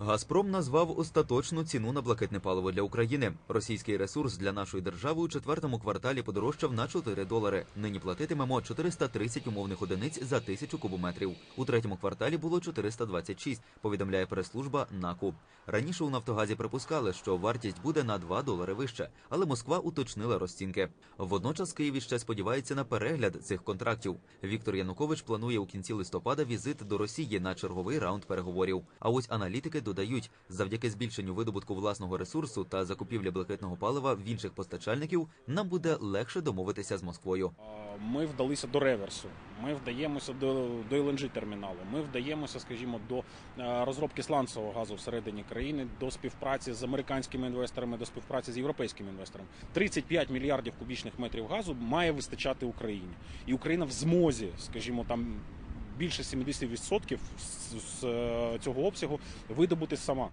Газпром назвав остаточну ціну на блакитне паливо для України. Російський ресурс для нашої держави у четвертому кварталі подорожчав на 4 долари. Нині платитимемо 430 умовних одиниць за тисячу кубометрів. У третьому кварталі було 426, повідомляє прес-служба НАКУ. Раніше у Нафтогазі припускали, що вартість буде на 2 долари вище, але Москва уточнила розцінки. Водночас Київ ще сподівається на перегляд цих контрактів. Віктор Янукович планує у кінці листопада візит до Росії на черговий раунд переговорів. А ось аналітики додають, завдяки збільшенню видобутку власного ресурсу та закупівлі блакитного палива в інших постачальників нам буде легше домовитися з Москвою. Ми вдалися до реверсу. Ми вдаємося до, до LNG терміналу. Ми вдаємося, скажімо, до е, розробки сланцевого газу всередині країни, до співпраці з американськими інвесторами, до співпраці з європейськими інвесторами. 35 мільярдів кубічних метрів газу має вистачати Україні, і Україна в змозі, скажімо, там. Більше 70% з, е, цього обсягу видобути сама.